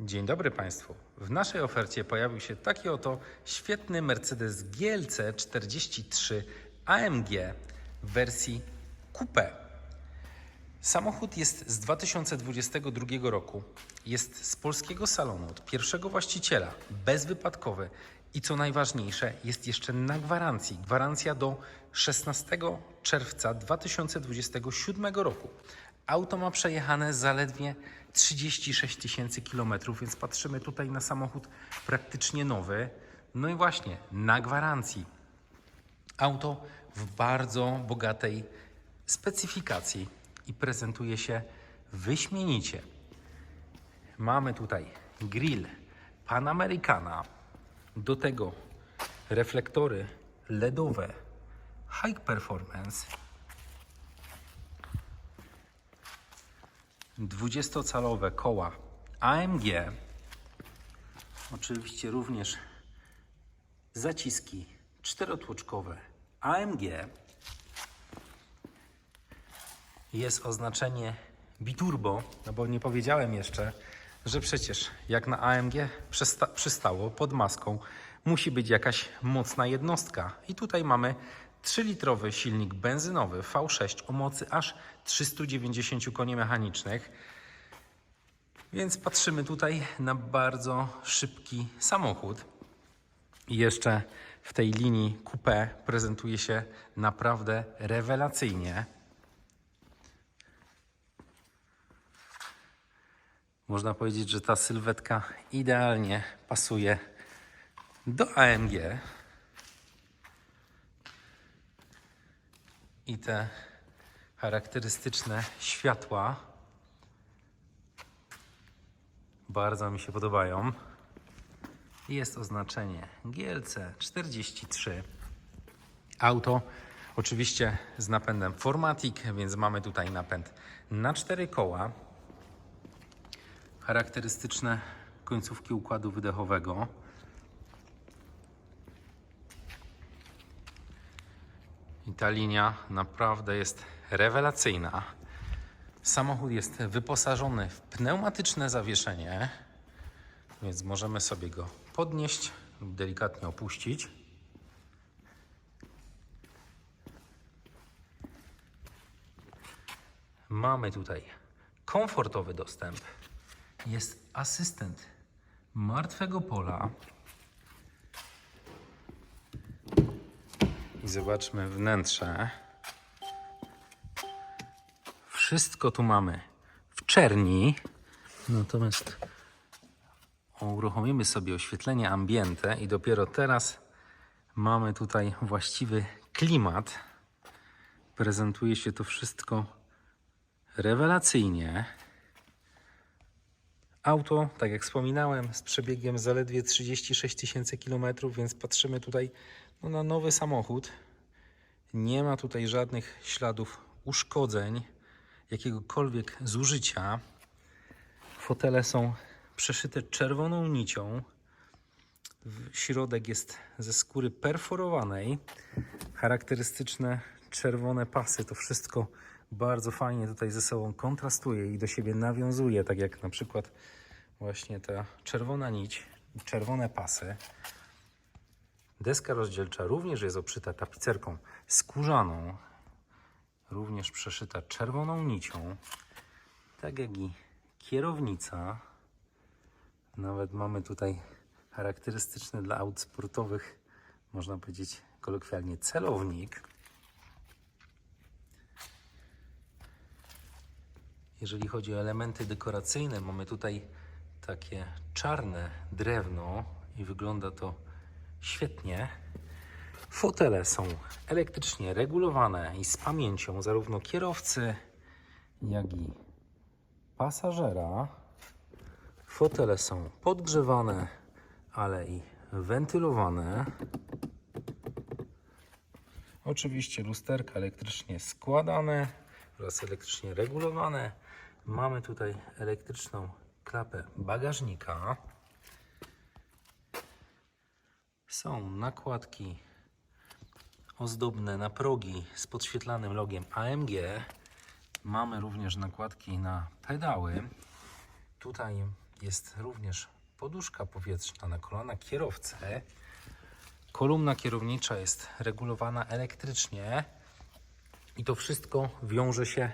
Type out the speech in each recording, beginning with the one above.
Dzień dobry Państwu. W naszej ofercie pojawił się taki oto świetny Mercedes GLC 43 AMG w wersji Coupe. Samochód jest z 2022 roku. Jest z polskiego salonu od pierwszego właściciela, bezwypadkowy i co najważniejsze, jest jeszcze na gwarancji. Gwarancja do 16 czerwca 2027 roku. Auto ma przejechane zaledwie 36 tysięcy kilometrów, więc patrzymy tutaj na samochód praktycznie nowy. No i właśnie, na gwarancji. Auto w bardzo bogatej specyfikacji i prezentuje się wyśmienicie. Mamy tutaj grill Panamericana, do tego reflektory LEDowe High Performance, 20-calowe koła AMG, oczywiście również zaciski czterotłoczkowe AMG, jest oznaczenie biturbo, no bo nie powiedziałem jeszcze, że przecież jak na AMG przysta- przystało pod maską musi być jakaś mocna jednostka. I tutaj mamy 3-litrowy silnik benzynowy V6 o mocy aż 390 koni mechanicznych. Więc patrzymy tutaj na bardzo szybki samochód. I jeszcze w tej linii coupé prezentuje się naprawdę rewelacyjnie. Można powiedzieć, że ta sylwetka idealnie pasuje do AMG. I te charakterystyczne światła bardzo mi się podobają. Jest oznaczenie GLC 43. Auto oczywiście z napędem Formatic, więc mamy tutaj napęd na cztery koła charakterystyczne końcówki układu wydechowego. I ta linia naprawdę jest rewelacyjna. Samochód jest wyposażony w pneumatyczne zawieszenie, więc możemy sobie go podnieść lub delikatnie opuścić. Mamy tutaj komfortowy dostęp jest asystent martwego pola. Zobaczmy wnętrze. Wszystko tu mamy w czerni. Natomiast uruchomimy sobie oświetlenie ambiente i dopiero teraz mamy tutaj właściwy klimat. Prezentuje się to wszystko rewelacyjnie. Auto, tak jak wspominałem, z przebiegiem zaledwie 36 tysięcy kilometrów, więc patrzymy tutaj no, na nowy samochód. Nie ma tutaj żadnych śladów uszkodzeń, jakiegokolwiek zużycia. Fotele są przeszyte czerwoną nicią. Środek jest ze skóry perforowanej. Charakterystyczne czerwone pasy. To wszystko bardzo fajnie tutaj ze sobą kontrastuje i do siebie nawiązuje, tak jak na przykład właśnie ta czerwona nić, czerwone pasy. Deska rozdzielcza również jest obszyta tapicerką skórzaną, również przeszyta czerwoną nicią, tak jak i kierownica. Nawet mamy tutaj charakterystyczny dla aut sportowych, można powiedzieć kolokwialnie, celownik. Jeżeli chodzi o elementy dekoracyjne, mamy tutaj takie czarne drewno i wygląda to świetnie. Fotele są elektrycznie regulowane i z pamięcią zarówno kierowcy, jak i pasażera. Fotele są podgrzewane, ale i wentylowane. Oczywiście lusterka elektrycznie składane oraz elektrycznie regulowane. Mamy tutaj elektryczną klapę bagażnika. Są nakładki ozdobne na progi z podświetlanym logiem AMG. Mamy również nakładki na pedały. Tutaj jest również poduszka powietrzna na kolana kierowcy. Kolumna kierownicza jest regulowana elektrycznie i to wszystko wiąże się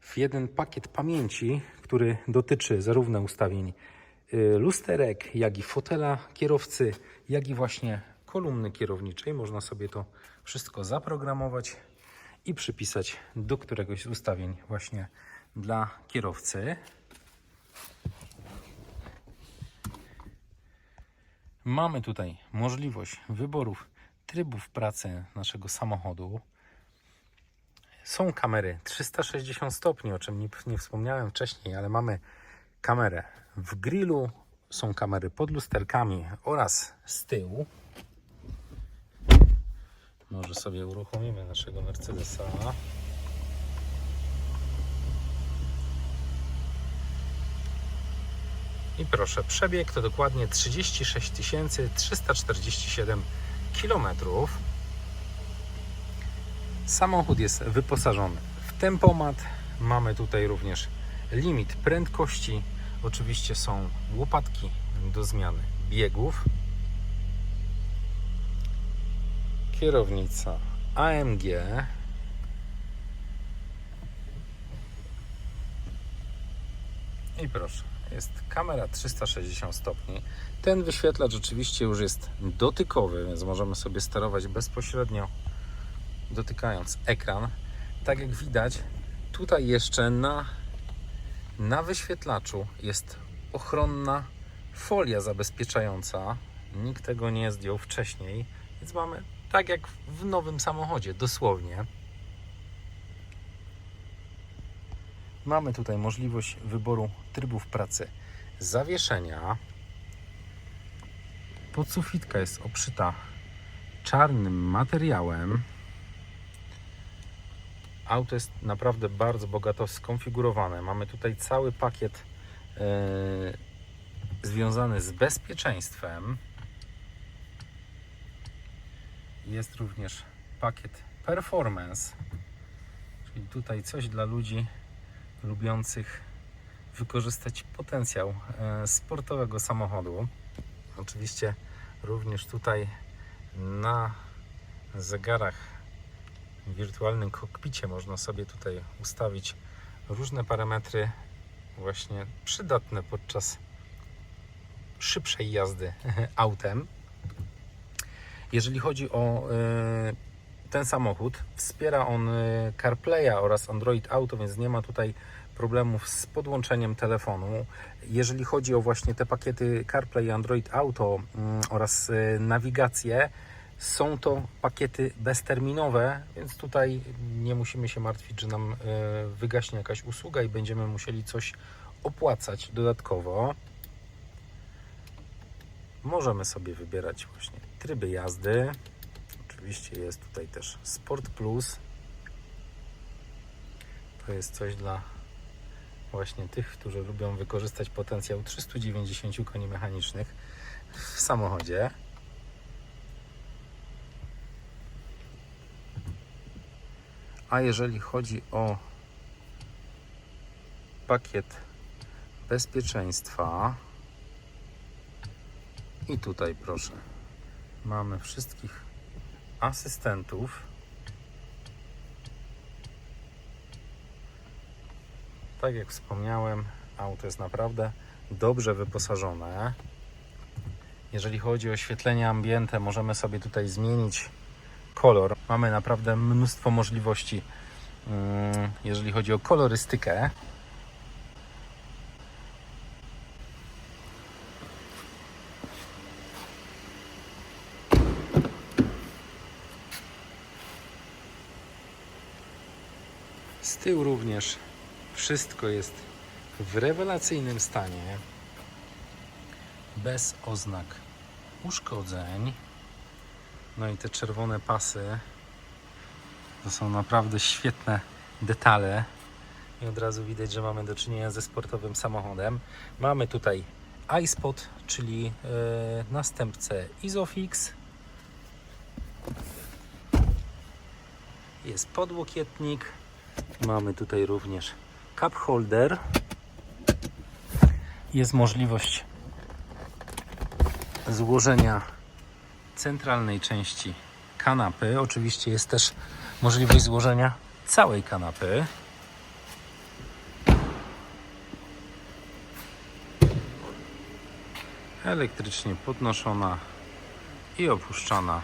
w jeden pakiet pamięci, który dotyczy zarówno ustawień y, lusterek, jak i fotela kierowcy, jak i właśnie kolumny kierowniczej. Można sobie to wszystko zaprogramować i przypisać do któregoś z ustawień właśnie dla kierowcy. Mamy tutaj możliwość wyborów trybów pracy naszego samochodu. Są kamery 360 stopni, o czym nie, nie wspomniałem wcześniej, ale mamy kamerę w grillu, są kamery pod lusterkami oraz z tyłu. Może sobie uruchomimy naszego Mercedesa. I proszę, przebieg to dokładnie 36 347 km. Samochód jest wyposażony w tempomat. Mamy tutaj również limit prędkości. Oczywiście są łopatki do zmiany biegów. Kierownica AMG. I proszę, jest kamera 360 stopni. Ten wyświetlacz oczywiście już jest dotykowy, więc możemy sobie sterować bezpośrednio dotykając ekran. Tak jak widać, tutaj jeszcze na, na wyświetlaczu jest ochronna folia zabezpieczająca. Nikt tego nie zdjął wcześniej, więc mamy tak jak w nowym samochodzie, dosłownie. Mamy tutaj możliwość wyboru trybów pracy zawieszenia. Podsufitka jest obszyta czarnym materiałem. Auto jest naprawdę bardzo bogato skonfigurowane. Mamy tutaj cały pakiet e, związany z bezpieczeństwem. Jest również pakiet performance, czyli tutaj coś dla ludzi lubiących wykorzystać potencjał e, sportowego samochodu. Oczywiście również tutaj na zegarach w wirtualnym kokpicie można sobie tutaj ustawić różne parametry właśnie przydatne podczas szybszej jazdy autem. Jeżeli chodzi o e, ten samochód, wspiera on e, CarPlaya oraz Android Auto, więc nie ma tutaj problemów z podłączeniem telefonu. Jeżeli chodzi o właśnie te pakiety CarPlay, Android Auto mm, oraz e, nawigację, są to pakiety bezterminowe, więc tutaj nie musimy się martwić, że nam e, wygaśnie jakaś usługa i będziemy musieli coś opłacać dodatkowo. Możemy sobie wybierać właśnie tryby jazdy. Oczywiście jest tutaj też Sport Plus. To jest coś dla właśnie tych, którzy lubią wykorzystać potencjał 390 koni mechanicznych w samochodzie. A jeżeli chodzi o pakiet bezpieczeństwa, i tutaj proszę, mamy wszystkich asystentów. Tak jak wspomniałem, auto jest naprawdę dobrze wyposażone. Jeżeli chodzi o oświetlenie ambiente, możemy sobie tutaj zmienić kolor. Mamy naprawdę mnóstwo możliwości, mm, jeżeli chodzi o kolorystykę. Z tyłu również wszystko jest w rewelacyjnym stanie, bez oznak uszkodzeń. No i te czerwone pasy to są naprawdę świetne detale. I od razu widać, że mamy do czynienia ze sportowym samochodem. Mamy tutaj iSpot, czyli e, następcę Isofix. Jest podłokietnik. Mamy tutaj również cup holder. jest możliwość złożenia centralnej części kanapy. Oczywiście jest też możliwość złożenia całej kanapy. Elektrycznie podnoszona i opuszczana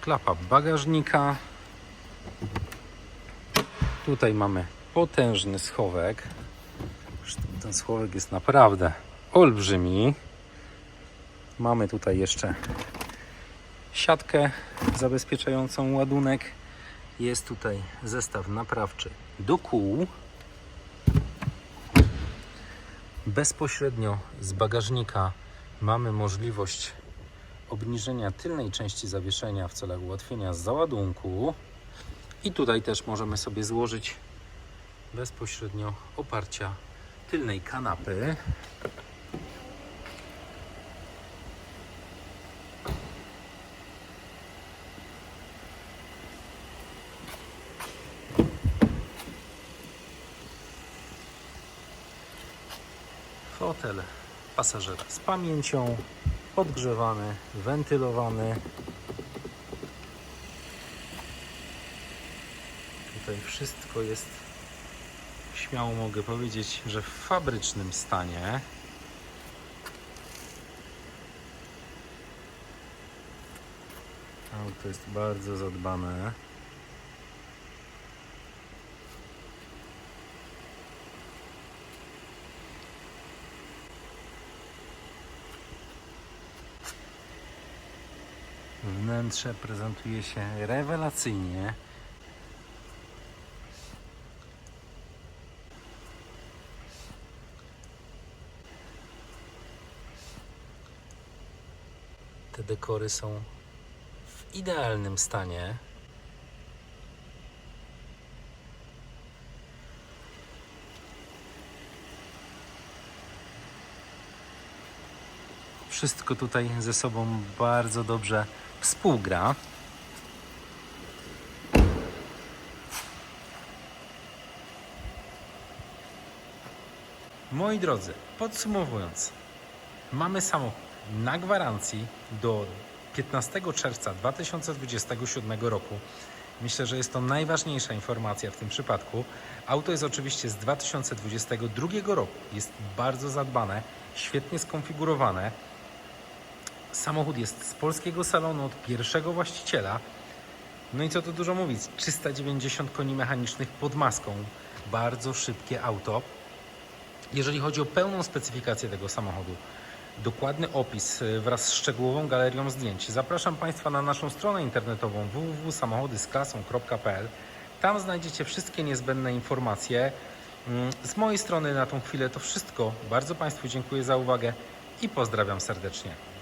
klapa bagażnika. Tutaj mamy potężny schowek. Ten schowek jest naprawdę olbrzymi. Mamy tutaj jeszcze siatkę zabezpieczającą ładunek. Jest tutaj zestaw naprawczy do kół. Bezpośrednio z bagażnika mamy możliwość obniżenia tylnej części zawieszenia w celu ułatwienia załadunku. I tutaj też możemy sobie złożyć bezpośrednio oparcia tylnej kanapy. Fotel pasażera z pamięcią, podgrzewany, wentylowany. Tutaj wszystko jest, śmiało mogę powiedzieć, że w fabrycznym stanie. Auto jest bardzo zadbane. Wnętrze prezentuje się rewelacyjnie. Te dekory są w idealnym stanie. Wszystko tutaj ze sobą bardzo dobrze współgra. Moi drodzy, podsumowując, mamy samochód na gwarancji do 15 czerwca 2027 roku. Myślę, że jest to najważniejsza informacja w tym przypadku. Auto jest oczywiście z 2022 roku. Jest bardzo zadbane, świetnie skonfigurowane. Samochód jest z polskiego salonu od pierwszego właściciela. No i co tu dużo mówić, 390 koni mechanicznych pod maską. Bardzo szybkie auto. Jeżeli chodzi o pełną specyfikację tego samochodu, dokładny opis y, wraz z szczegółową galerią zdjęć, zapraszam Państwa na naszą stronę internetową www.samochodysklasą.pl. Tam znajdziecie wszystkie niezbędne informacje. Mm, Z mojej strony na tą chwilę to wszystko. Bardzo Państwu dziękuję za uwagę i pozdrawiam serdecznie.